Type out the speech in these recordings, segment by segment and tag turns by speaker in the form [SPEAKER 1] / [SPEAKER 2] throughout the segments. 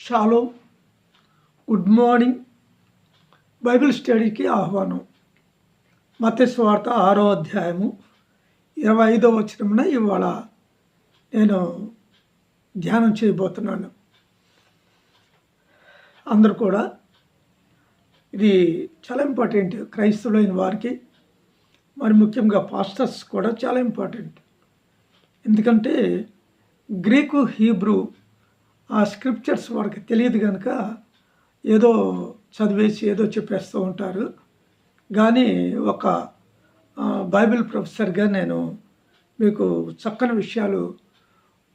[SPEAKER 1] Shallow good morning Bible స్టడీకి ఆహ్వానం. మత్స్వార్త ఆరో అధ్యాయము ఇరవై ఐదో వచ్చినమున ఇవాళ నేను ధ్యానం చేయబోతున్నాను. అందరూ కూడా ఇది చాలా ఇంపార్టెంట్ క్రైస్తవులైన వారికి మరి ముఖ్యంగా పాస్టర్స్ కూడా చాలా ఇంపార్టెంట్ ఎందుకంటే గ్రీకు హీబ్రూ ఆ స్క్రిప్చర్స్ వాడికి తెలియదు కనుక ఏదో చదివేసి ఏదో చెప్పేస్తూ ఉంటారు. కానీ ఒక బైబిల్ ప్రొఫెసర్గా నేను మీకు చక్కని విషయాలు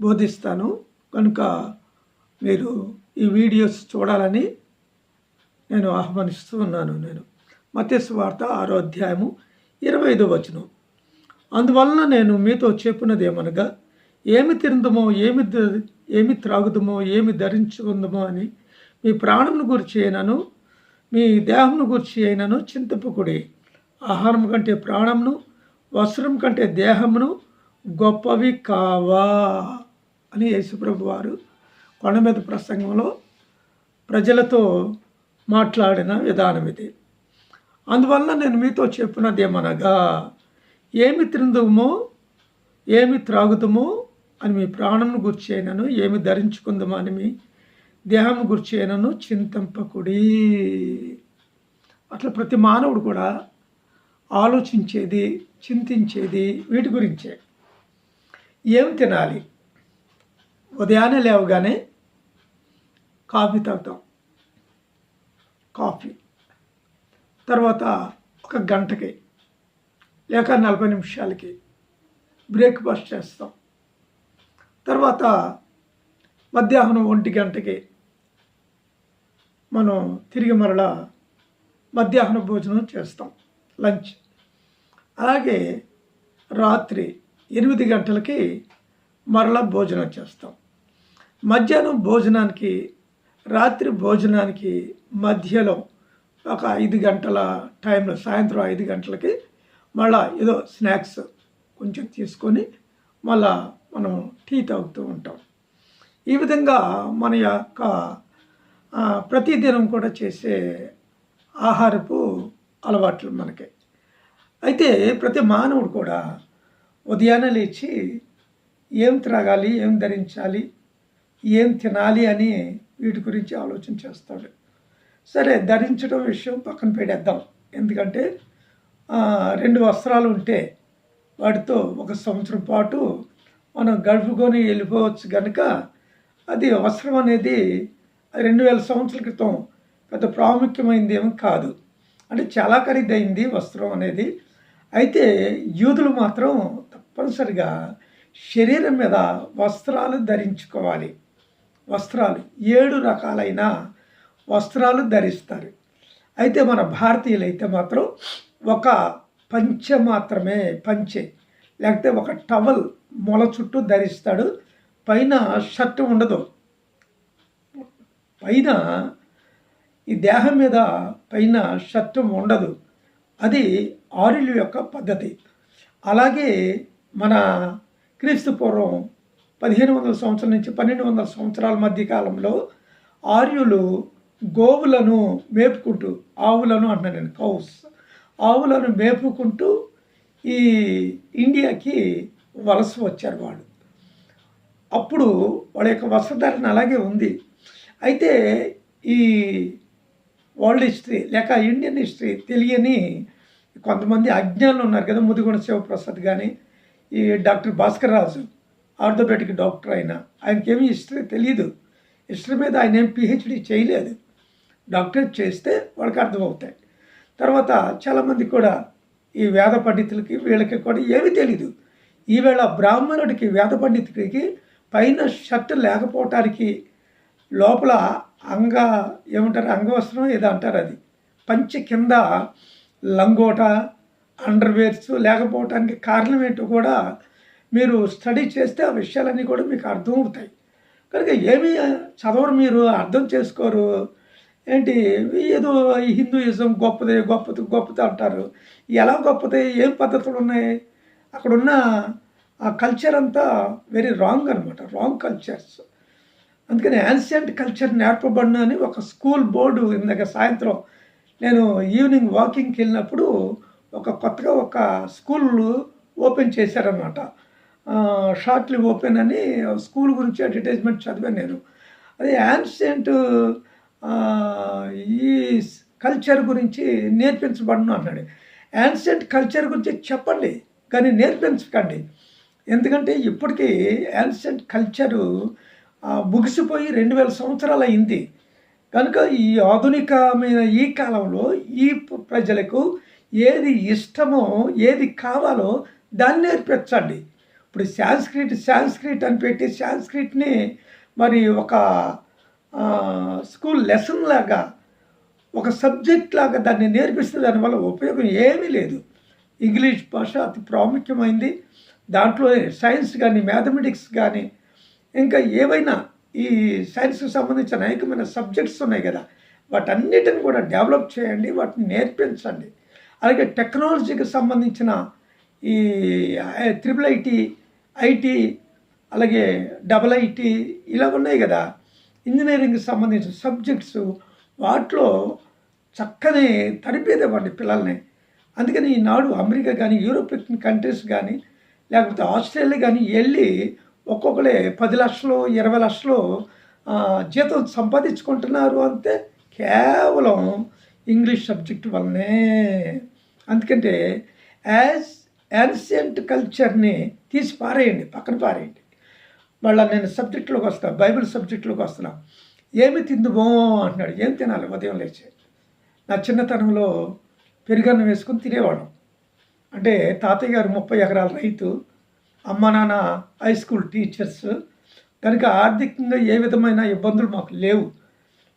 [SPEAKER 1] బోధిస్తాను. కనుక మీరు ఈ వీడియోస్ చూడాలని నేను ఆహ్వానిస్తూ ఉన్నాను నేను. మత్స్సు వార్త ఆరో అధ్యాయము ఇరవై ఐదో వచనం. అందువలన నేను మీతో చెప్పినది ఏమనగా ఏమి తిందుమో ఏమి ఏమి త్రాగుదమో ఏమి ధరించుకుందమో అని మీ ప్రాణమును గురించి అయినను మీ దేహమును గురించి అయినను చింతపకుడి ఆహారం కంటే ప్రాణమును వస్త్రం కంటే దేహమును గొప్పవి కావా అని యేసుప్రభు వారు కొండ మీద ప్రసంగంలో ప్రజలతో మాట్లాడిన విధానం ఇది. అందువల్ల నేను మీతో చెప్పినది ఏమనగా ఏమి తిందుమో ఏమి త్రాగుదమో అని మీ ప్రాణమును గుర్చి అయినను ఏమి ధరించుకుందామా అని మీ దేహము గుర్చి అయినను అట్లా ప్రతి మానవుడు కూడా ఆలోచించేది చింతించేది వీటి గురించే. ఏం తినాలి? ఉదయాన్నే లేవగానే కాఫీ తాగుతాం. కాఫీ. తర్వాత ఒక గంటకి లేక నలభై నిమిషాలకి బ్రేక్ఫాస్ట్ చేస్తాం. తర్వాత మధ్యాహ్నం ఒంటి గంటకి మనం తిరిగి మరలా మధ్యాహ్న భోజనం చేస్తాం లంచ్. అలాగే రాత్రి ఎనిమిది గంటలకి మరలా భోజనం చేస్తాం. మధ్యాహ్నం భోజనానికి రాత్రి భోజనానికి మధ్యలో ఒక ఐదు గంటల టైంలో సాయంత్రం ఐదు గంటలకి మళ్ళా ఏదో స్నాక్స్ కొంచెం తీసుకొని మళ్ళా మనం టీ తాగుతూ ఉంటాం. ఈ విధంగా మన యొక్క ప్రతిదినం కూడా చేసే ఆహారపు అలవాట్లు మనకి. అయితే ప్రతి మానవుడు కూడా ఉదయాన్నే లేచి ఏం త్రాగాలి ఏం ధరించాలి ఏం తినాలి అని వీటి గురించి ఆలోచన చేస్తాడు. సరే ధరించడం విషయం పక్కన పెడేద్దాం. ఎందుకంటే రెండు వస్త్రాలు ఉంటే వాటితో ఒక సంవత్సరం పాటు మనం గడుపుకొని వెళ్ళిపోవచ్చు కనుక అది వస్త్రం అనేది రెండు వేల సంవత్సరాల క్రితం పెద్ద ప్రాముఖ్యమైనది ఏమి కాదు. అంటే చాలా ఖరీదైంది వస్త్రం అనేది. అయితే యూదులు మాత్రం తప్పనిసరిగా శరీరం మీద వస్త్రాలు ధరించుకోవాలి. వస్త్రాలు ఏడు రకాలైన వస్త్రాలు ధరిస్తారు. అయితే మన భారతీయులైతే మాత్రం ఒక పంచె మాత్రమే పంచె. లేకపోతే ఒక టవల్ మొల చుట్టూ ధరిస్తాడు. పైన షర్ట్ ఉండదు. పైన ఈ దేహం మీద పైన షర్ట్ ఉండదు. అది ఆర్యుల యొక్క పద్ధతి. అలాగే మన క్రీస్తు పూర్వం పదిహేను వందల సంవత్సరం నుంచి పన్నెండు వందల సంవత్సరాల మధ్య కాలంలో ఆర్యులు గోవులను మేపుకుంటూ ఆవులను అంటున్నాను నేను కౌస్. ఆవులను మేపుకుంటూ ఈ ఇండియాకి వలస వచ్చారు వాళ్ళు. అప్పుడు వాళ్ళ యొక్క వస్త్రధారణ అలాగే ఉంది. అయితే ఈ వరల్డ్ హిస్టరీ లేక ఇండియన్ హిస్టరీ తెలియని కొంతమంది అజ్ఞానులు ఉన్నారు కదా ముదిగొండ శివప్రసాద్ కానీ ఈ doctor Bhaskar Raju orthopaedic doctor ఆయన. ఆయనకేమీ హిస్టరీ తెలియదు హిస్టరీ మీద ఆయన ఏం పిహెచ్డి చేయలేదు. డాక్టరేట్ చేస్తే వాళ్ళకి అర్థమవుతాయి. తర్వాత చాలామంది కూడా ఈ వేద పండితులకి వీళ్ళకి కూడా ఏమీ తెలీదు. ఈవేళ బ్రాహ్మణుడికి వేద పండితుడికి పైన షర్ట్ లేకపోవటానికి లోపల అంగ ఏమంటారు అంగవస్త్రం ఏదో అంటారు అది. పంచి కింద లంగోట అండర్వేర్స్ లేకపోవటానికి కారణం ఏంటో కూడా మీరు స్టడీ చేస్తే ఆ విషయాలన్నీ కూడా మీకు అర్థమవుతాయి. కనుక ఏమీ చదవరు మీరు అర్థం చేసుకోరు. ఏంటి? ఏదో హిందూయిజం గొప్పది గొప్పది గొప్పది అంటారు. ఎలా గొప్పది? ఏం పద్ధతులు ఉన్నాయి? అక్కడున్న ఆ కల్చర్ అంతా వెరీ రాంగ్ అనమాట రాంగ్ కల్చర్స్ అందుకని యాన్షియంట్ కల్చర్ నేర్పబడిన అని ఒక స్కూల్ బోర్డు ఇందాక సాయంత్రం నేను ఈవినింగ్ వాకింగ్కి వెళ్ళినప్పుడు ఒక కొత్తగా ఒక స్కూల్ ఓపెన్ చేశారనమాట షార్ట్లీ ఓపెన్ అని స్కూల్ గురించి అడ్వర్టైజ్మెంట్ చదివాను నేను. అది యాన్షియంట్ ఈ కల్చర్ గురించి నేర్పించబడను అన్నాడు యాన్షియంట్ కల్చర్ గురించి చెప్పండి కానీ నేర్పించకండి. ఎందుకంటే ఇప్పటికీ యాన్షియంట్ కల్చరు ముగిసిపోయి రెండు వేల సంవత్సరాలు అయింది. కనుక ఈ ఆధునికమైన ఈ కాలంలో ఈ ప్రజలకు ఏది ఇష్టమో ఏది కావాలో దాన్ని నేర్పించండి. ఇప్పుడు సాంస్క్రిట్ సాంస్క్రిట్ అని పెట్టి సాంస్క్రిట్ని మరి ఒక స్కూల్ లెసన్ లాగా ఒక సబ్జెక్ట్ లాగా దాన్ని నేర్పిస్తే దానివల్ల ఉపయోగం ఏమీ లేదు. ఇంగ్లీష్ భాష అతి ప్రాముఖ్యమైంది. దాంట్లో సైన్స్ కానీ మ్యాథమెటిక్స్ కానీ ఇంకా ఏవైనా ఈ సైన్స్కి సంబంధించిన అనేకమైన సబ్జెక్ట్స్ ఉన్నాయి కదా. వాటన్నిటిని కూడా డెవలప్ చేయండి వాటిని నేర్పించండి. అలాగే టెక్నాలజీకి సంబంధించిన ఈ త్రిబుల్ ఐటీ ఐటీ అలాగే డబల్ ఐటీ ఇలా ఉన్నాయి కదా. ఇంజనీరింగ్కి సంబంధించిన సబ్జెక్ట్స్ వాటిలో చక్కని తడిపేదేవ్వండి పిల్లల్ని. అందుకని ఈనాడు అమెరికా కానీ యూరోపియన్ కంట్రీస్ కానీ లేకపోతే ఆస్ట్రేలియా కానీ వెళ్ళి ఒక్కొక్కరే పది లక్షలు ఇరవై లక్షలు జీతం సంపాదించుకుంటున్నారు అంతే కేవలం ఇంగ్లీష్ సబ్జెక్ట్ వల్లనే. అందుకంటే యాజ్ యాన్షియంట్ కల్చర్ని తీసి పారేయండి పక్కన పారేయండి. మళ్ళీ నేను సబ్జెక్టులోకి వస్తాను బైబిల్ సబ్జెక్టులోకి వస్తున్నా. ఏమి తిందుమో అంటున్నాడు. ఏం తినాలి? ఉదయం లేచి. నా చిన్నతనంలో పెరుగన్నం వేసుకొని తినేవాళ్ళం. అంటే తాతయ్య గారు ముప్పై ఎకరాల రైతు అమ్మ నాన్న హై స్కూల్ టీచర్స్. కనుక ఆర్థికంగా ఏ విధమైన ఇబ్బందులు మాకు లేవు.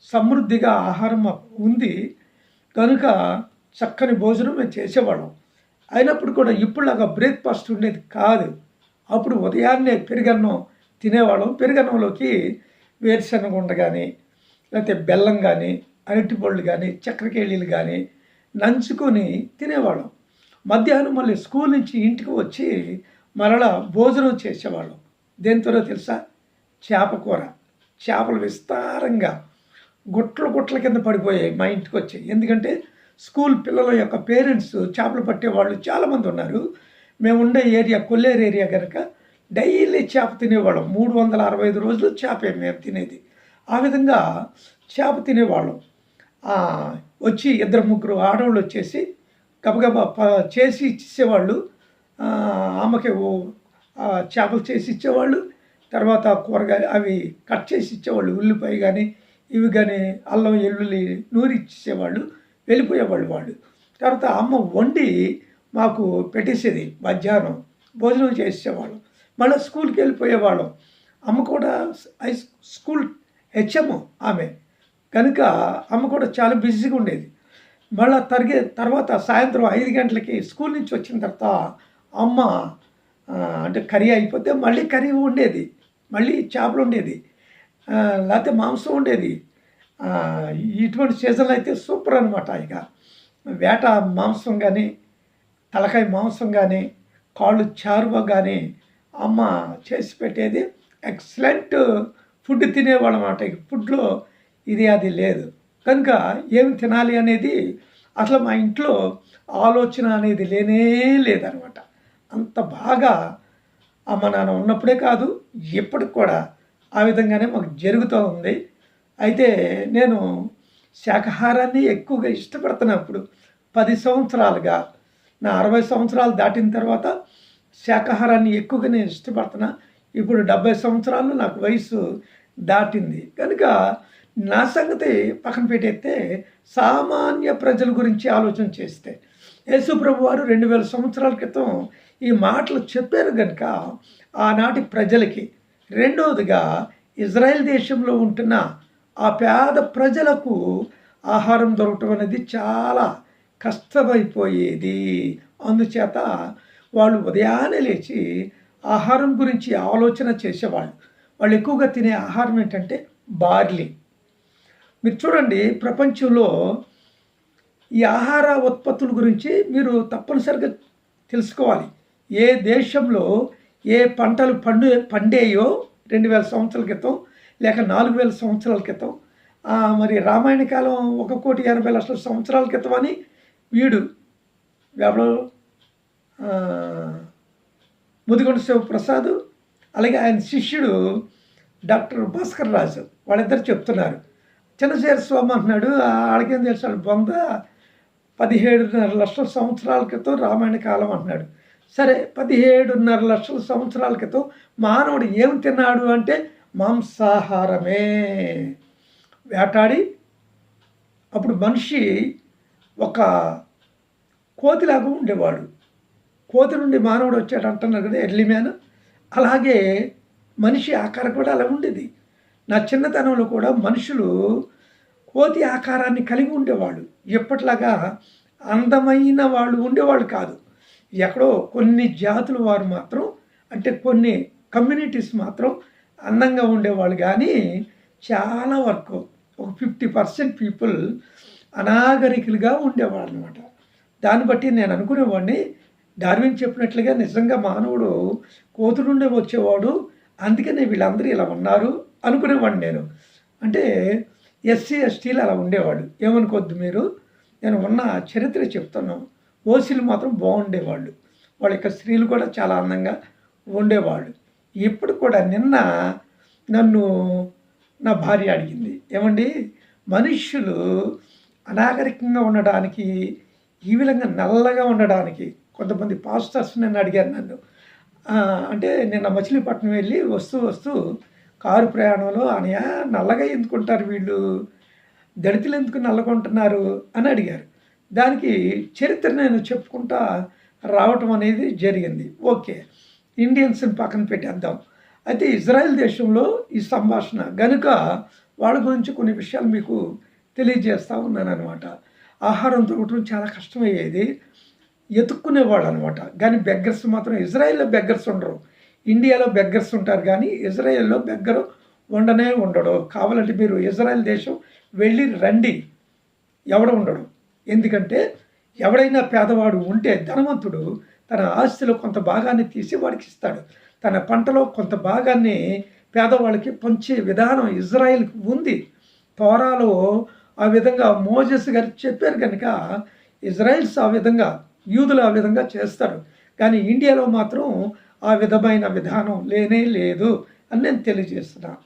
[SPEAKER 1] సమృద్ధిగా ఆహారం మాకు ఉంది. కనుక చక్కని భోజనం మేము చేసేవాళ్ళం. అయినప్పుడు కూడా ఇప్పుడులాగా బ్రేక్ఫాస్ట్ ఉండేది కాదు. అప్పుడు ఉదయాన్నే పెరుగన్నం తినేవాళ్ళం. పెరుగన్నంలోకి వేరుశనగ ఉండ కానీ లేకపోతే బెల్లం కానీ అరటిపళ్ళు కానీ చక్రకేళీలు కానీ నంచుకొని తినేవాళ్ళం. మధ్యాహ్నం మళ్ళీ స్కూల్ నుంచి ఇంటికి వచ్చి మరలా భోజనం చేసేవాళ్ళం. దేంతోనో తెలుసా? చేప కూర. చేపలు విస్తారంగా గుట్లు గుట్ల కింద పడిపోయాయి మా ఇంటికి వచ్చాయి ఎందుకంటే స్కూల్ పిల్లల యొక్క పేరెంట్స్ చేపలు పట్టే వాళ్ళు చాలామంది ఉన్నారు. మేము ఉండే ఏరియా కొల్లేరు ఏరియా కనుక డైలీ చేప తినేవాళ్ళం. మూడు వందల అరవై ఐదు రోజులు చేపే మేము తినేది. ఆ విధంగా చేప తినేవాళ్ళం. వచ్చి ఇద్దరు ముగ్గురు ఆడవాళ్ళు వచ్చేసి గబగబా చేసి ఇచ్చేవాళ్ళు. ఆమెకి చేపలు చేసి ఇచ్చేవాళ్ళు. తర్వాత కూరగాయలు అవి కట్ చేసి ఇచ్చేవాళ్ళు. ఉల్లిపాయ కానీ ఇవి కానీ అల్లం ఎల్లుల్లి నూరి ఇచ్చేవాళ్ళు వెళ్ళిపోయేవాళ్ళు వాళ్ళు. తర్వాత అమ్మ వండి మాకు పెట్టేసేది. మధ్యాహ్నం భోజనం చేసేవాళ్ళం. మళ్ళీ స్కూల్కి వెళ్ళిపోయేవాళ్ళం. అమ్మ కూడా హై స్కూల్ హెచ్ఎం ఆమె. కనుక అమ్మ కూడా చాలా బిజీగా ఉండేది. మళ్ళీ తరిగే తర్వాత సాయంత్రం ఐదు గంటలకి స్కూల్ నుంచి వచ్చిన తర్వాత అమ్మ అంటే కర్రీ అయిపోతే మళ్ళీ కర్రీ ఉండేది మళ్ళీ చేపలు ఉండేది లేకపోతే మాంసం ఉండేది ఇటువంటి సీజన్లో అయితే సూపర్ అనమాట ఇక. వేట మాంసం కానీ తలకాయ మాంసం కానీ కాళ్ళు చారువ కానీ అమ్మ చేసి పెట్టేది ఎక్సలెంట్ ఫుడ్ తినేవాళ్ళం ఫుడ్లో ఇది అది లేదు. కనుక ఏం తినాలి అనేది అసలు మా ఇంట్లో ఆలోచన అనేది లేనే లేదనమాట అంత బాగా అమ్మ నాన్న ఉన్నప్పుడే కాదు ఇప్పటికి కూడా ఆ విధంగానే మాకు జరుగుతూ ఉంది. అయితే నేను శాకాహారాన్ని ఎక్కువగా ఇష్టపడుతున్నప్పుడు పది సంవత్సరాలుగా నా అరవై సంవత్సరాలు దాటిన తర్వాత శాకాహారాన్ని ఎక్కువగా నేను ఇష్టపడుతున్నా. ఇప్పుడు డెబ్బై సంవత్సరాలు నాకు వయసు దాటింది. కనుక నా సంగతి పక్కన పెట్టేస్తే సామాన్య ప్రజల గురించి ఆలోచన చేస్తే యేసుప్రభు వారు రెండు వేల సంవత్సరాల క్రితం ఈ మాటలు చెప్పారు కనుక ఆనాటి ప్రజలకి. రెండవదిగా ఇజ్రాయెల్ దేశంలో ఉంటున్న ఆ పేద ప్రజలకు ఆహారం దొరకటం అనేది చాలా కష్టమైపోయేది. అందుచేత వాళ్ళు ఉదయాన్నే లేచి ఆహారం గురించి ఆలోచన చేసేవాళ్ళు. వాళ్ళు ఎక్కువగా తినే ఆహారం ఏంటంటే బార్లీ. మీరు చూడండి ప్రపంచంలో ఈ ఆహార ఉత్పత్తుల గురించి మీరు తప్పనిసరిగా తెలుసుకోవాలి. ఏ దేశంలో ఏ పంటలు పండు పండేయో రెండు వేల సంవత్సరాల క్రితం లేక నాలుగు వేల సంవత్సరాల క్రితం మరి రామాయణ కాలం ఒక కోటి ఎనభై లక్షల సంవత్సరాల క్రితం అని వీడు ఎవరో ముదిగొండ శివప్రసాద్ అలాగే ఆయన శిష్యుడు డాక్టర్ భాస్కర్ రాజు వాళ్ళిద్దరు చెప్తున్నారు. చిన్నచేర స్వామి అంటున్నాడు ఆడికేం తెలుసాడు బొంద పదిహేడున్నర లక్షల సంవత్సరాల క్రితం రామాయణ కాలం అంటున్నాడు. సరే పదిహేడున్నర లక్షల సంవత్సరాల క్రితం మానవుడు ఏం తిన్నాడు అంటే మాంసాహారమే. వేటాడి అప్పుడు మనిషి ఒక కోతిలాగా ఉండేవాడు. కోతి నుండి మానవుడు వచ్చాడు అంటున్నారు కదా ఎర్లీ మ్యాన్. అలాగే మనిషి ఆకారం కూడా అలా ఉండేది. నా చిన్నతనంలో కూడా మనుషులు కోతి ఆకారాన్ని కలిగి ఉండేవాళ్ళు. ఎప్పట్లాగా అందమైన వాళ్ళు ఉండేవాళ్ళు కాదు. ఎక్కడో కొన్ని జాతుల వారు మాత్రం అంటే కొన్ని కమ్యూనిటీస్ మాత్రం అందంగా ఉండేవాళ్ళు. కానీ చాలా వరకు ఒక ఫిఫ్టీ పర్సెంట్ పీపుల్ అనాగరికులుగా ఉండేవాళ్ళు అనమాట దాన్ని బట్టి నేను అనుకునేవాడిని డార్విన్ చెప్పినట్లుగా నిజంగా మానవుడు కోతు నుండే వచ్చేవాడు. అందుకనే వీళ్ళందరూ ఇలా ఉన్నారు అనుకునేవాడిని నేను. అంటే ఎస్సీ ఎస్టీలు అలా ఉండేవాడు ఏమనుకోవద్దు మీరు. నేను ఉన్న చరిత్ర చెప్తాను. ఓసీలు మాత్రం బాగుండేవాళ్ళు. వాళ్ళ యొక్క స్త్రీలు కూడా చాలా అందంగా ఉండేవాళ్ళు. ఇప్పుడు కూడా నిన్న నన్ను నా భార్య అడిగింది. ఏమండి? మనుష్యులు అనాగరికంగా ఉండడానికి ఈ విధంగా నల్లగా ఉండడానికి కొంతమంది పాస్టర్స్ నన్ను అడిగారు నన్ను. అంటే నిన్న మచిలీపట్నం వెళ్ళి వస్తూ వస్తూ కారు ప్రయాణంలో అనయా నల్లగా ఎందుకుంటారు వీళ్ళు? దళితులు ఎందుకు నల్లగొంటున్నారు అని అడిగారు. దానికి చరిత్ర నేను చెప్పుకుంటా రావటం అనేది జరిగింది. ఓకే ఇండియన్స్ని పక్కన పెట్టేద్దాం. అయితే ఇజ్రాయెల్ దేశంలో ఈ సంభాషణ గనుక వాళ్ళ గురించి కొన్ని విషయాలు మీకు తెలియజేస్తూ ఉన్నాను అనమాట ఆహారం దొరకటం చాలా కష్టమయ్యేది. ఎతుక్కునేవాడు అనమాట కానీ బెగ్గర్స్ మాత్రం ఇజ్రాయెల్లో బెగ్గర్స్ ఉండరు. ఇండియాలో బెగ్గర్స్ ఉంటారు కానీ ఇజ్రాయెల్లో బెగ్గరు ఉండనే ఉండడు. కావాలంటే మీరు ఇజ్రాయెల్ దేశం వెళ్ళి రండి. ఎవడ ఉండడు. ఎందుకంటే ఎవడైనా పేదవాడు ఉంటే ధనవంతుడు తన ఆస్తిలో కొంత భాగాన్ని తీసి వాడికి ఇస్తాడు. తన పంటలో కొంత భాగాన్ని పేదవాళ్ళకి పంచే విధానం ఇజ్రాయెల్కి ఉంది. తోరాలో ఆ విధంగా మోజెస్ గారు చెప్పారు కనుక ఇజ్రాయిల్స్ ఆ విధంగా యూదులు ఆ విధంగా చేస్తారు. కానీ ఇండియాలో మాత్రం ఆ విధమైన విధానం లేనే లేదు అని నేను తెలియజేస్తున్నా.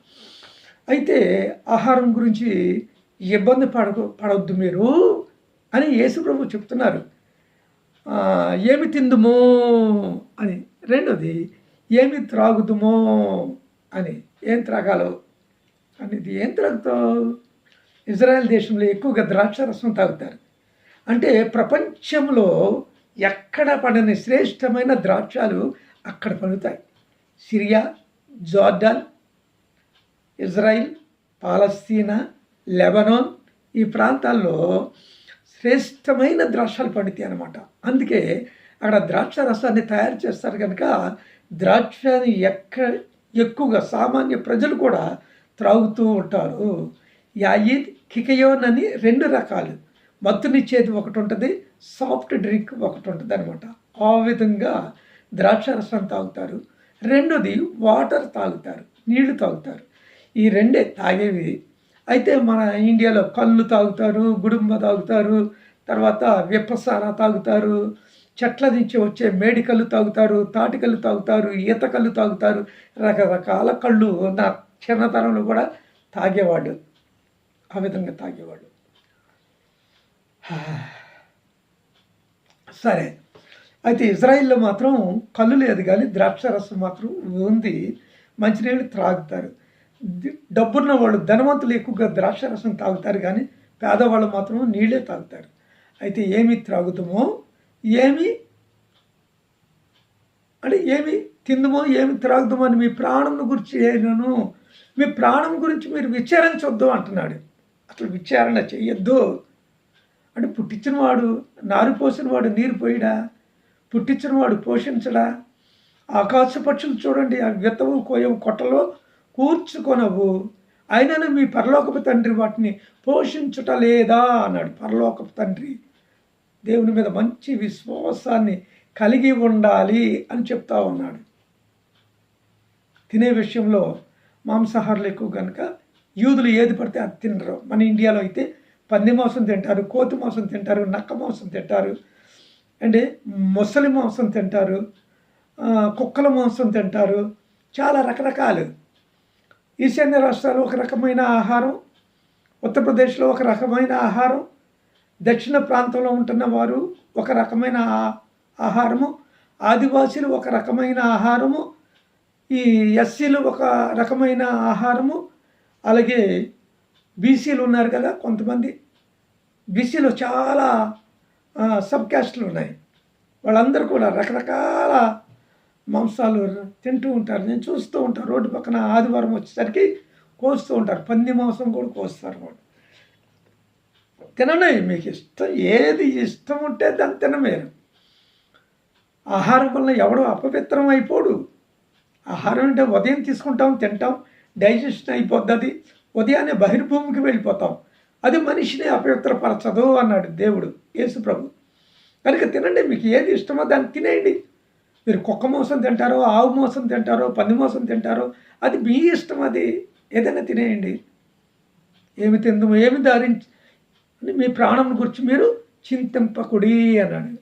[SPEAKER 1] అయితే ఆహారం గురించి ఇబ్బంది పడకు పడవద్దు మీరు అని యేసుప్రభు చెప్తున్నారు. ఏమి తిందుమో అని. రెండోది ఏమి త్రాగుదుమో అని. ఏం త్రాగాలో? అనేది ఏం త్రాగుతావు? ఇజ్రాయెల్ దేశంలో ఎక్కువగా ద్రాక్ష రసం తాగుతారు. అంటే ప్రపంచంలో ఎక్కడ పడని శ్రేష్టమైన ద్రాక్షాలు అక్కడ పండుతాయి. Syria Jordan Israel Palestine Lebanon ఈ ప్రాంతాల్లో శ్రేష్టమైన ద్రాక్షలు పండుతాయి అన్నమాట. అందుకే అక్కడ ద్రాక్ష రసాన్ని తయారు చేస్తారు కనుక ద్రాక్షని ఎక్క ఎక్కువగా సామాన్య ప్రజలు కూడా త్రాగుతూ ఉంటారు. యాయిద్ కికయోన్ అని రెండు రకాలు. మత్తునిచ్చేది ఒకటి ఉంటుంది సాఫ్ట్ డ్రింక్ ఒకటి ఉంటుంది అనమాట ఆ విధంగా ద్రాక్ష రసం తాగుతారు. రెండోది వాటర్ తాగుతారు. నీళ్ళు తాగుతారు. ఈ రెండే తాగేవి. అయితే మన ఇండియాలో కళ్ళు తాగుతారు గుడుంబ తాగుతారు తర్వాత విప్పసార తాగుతారు చెట్ల నుంచి వచ్చే మేడికళ్ళు తాగుతారు తాటికల్లు తాగుతారు ఈత కళ్ళు తాగుతారు. రకరకాల కళ్ళు నా చిన్నతనంలో కూడా తాగేవాళ్ళు. ఆ విధంగా తాగేవాళ్ళు. సరే. అయితే ఇజ్రాయిల్లో మాత్రం కళ్ళు లేదు కానీ ద్రాక్ష రసం మాత్రం ఉంది. మంచినీళ్ళు త్రాగుతారు. డబ్బున్న వాళ్ళు ధనవంతులు ఎక్కువగా ద్రాక్ష రసం తాగుతారు కానీ పేదవాళ్ళు మాత్రం నీళ్ళే తాగుతారు. అయితే ఏమి త్రాగుతామో? ఏమి? అంటే ఏమి తిందుమో ఏమి త్రాగుదామో అని మీ ప్రాణం గురించి నేను మీ ప్రాణం గురించి మీరు విచారించొద్దు అంటున్నాడు. అసలు విచారణ చేయొద్దు. అంటే పుట్టించినవాడు నారు పోసినవాడు నీరు పోయడా పుట్టించినవాడు పోషించడా? ఆకాశ పక్షులు చూడండి ఆ విత్తవు కోయవు కొట్టలో కూర్చుకొనవు. అయినను మీ పరలోకపు తండ్రి వాటిని పోషించుట లేదా? అన్నాడు పరలోకపు తండ్రి. దేవుని మీద మంచి విశ్వాసాన్ని కలిగి ఉండాలి అని చెప్తా ఉన్నాడు. తినే విషయంలో మాంసాహారులు ఎక్కువ కనుక యూదులు ఏది పడితే అది తినరు. మన ఇండియాలో అయితే పంది మాంసం తింటారు కోతి మాంసం తింటారు నక్క మాంసం తింటారు అంటే మొసలి మాంసం తింటారు కుక్కల మాంసం తింటారు చాలా రకరకాలు. ఈశాన్య రాష్ట్రాలు ఒక రకమైన ఆహారం ఉత్తరప్రదేశ్లో ఒక రకమైన ఆహారం దక్షిణ ప్రాంతంలో ఉంటున్న వారు ఒక రకమైన ఆహారము ఆదివాసీలు ఒక రకమైన ఆహారము ఈ ఎస్సీలు ఒక రకమైన ఆహారము అలాగే బీసీలు ఉన్నారు కదా కొంతమంది. బీసీలో చాలా సబ్ క్యాస్ట్లు ఉన్నాయి. వాళ్ళందరూ కూడా రకరకాల మాంసాలు తింటూ ఉంటారు. నేను చూస్తూ ఉంటాను. రోడ్డు పక్కన ఆదివారం వచ్చేసరికి కోస్తూ ఉంటారు. పంది మాంసం కూడా కోస్తారు వాళ్ళు. తినండి మీకు ఇష్టం ఏది ఇష్టం ఉంటే దాన్ని తినమేరు. ఆహారం వల్ల ఎవడో అపవిత్రం అయిపోడు. ఆహారం అంటే ఉదయం తీసుకుంటాం తింటాం డైజెషన్ అయిపోద్ది ఉదయాన్నే బహిర్భూమికి వెళ్ళిపోతాం. అది మనిషిని అపవిత్రపరచదు అన్నాడు దేవుడు యేసు ప్రభు. కనుక తినండి మీకు ఏది ఇష్టమో దాన్ని తినేయండి. మీరు కుక్క మోసం తింటారో ఆవు మోసం తింటారో పంది మోసం తింటారో అది మీ ఇష్టం అది ఏదైనా తినేయండి. ఏమి తిందము ఏమి ధరించి అని మీ ప్రాణం గురించి మీరు చింతింపకుడి అన్నాడు.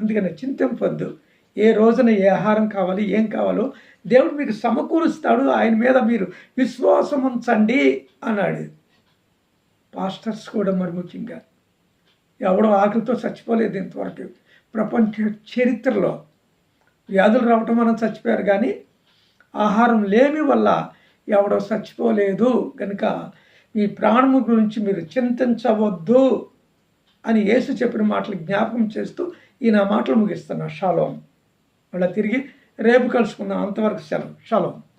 [SPEAKER 1] అందుకని చింతింపొద్దు. ఏ రోజున ఏ ఆహారం కావాలి ఏం కావాలో దేవుడు మీకు సమకూరుస్తాడు. ఆయన మీద మీరు విశ్వాసం ఉంచండి అన్నాడు. పాస్టర్స్ కూడా మరి ముఖ్యంగా ఎవడో ఆకలితో చచ్చిపోలేదు ఇంతవరకు. ప్రపంచ చరిత్రలో వ్యాధులు రావటం మనం చచ్చిపోయారు కానీ ఆహారం లేమి వల్ల ఎవడో చచ్చిపోలేదు. కనుక మీ ప్రాణము గురించి మీరు చింతించవద్దు అని యేసు చెప్పిన మాటలు జ్ఞాపకం చేస్తూ ఈయన మాటలు ముగిస్తున్నా. షాలోం. మళ్ళీ తిరిగి రేపు కలుసుకుందాం. అంతవరకు సెలవు సెలవు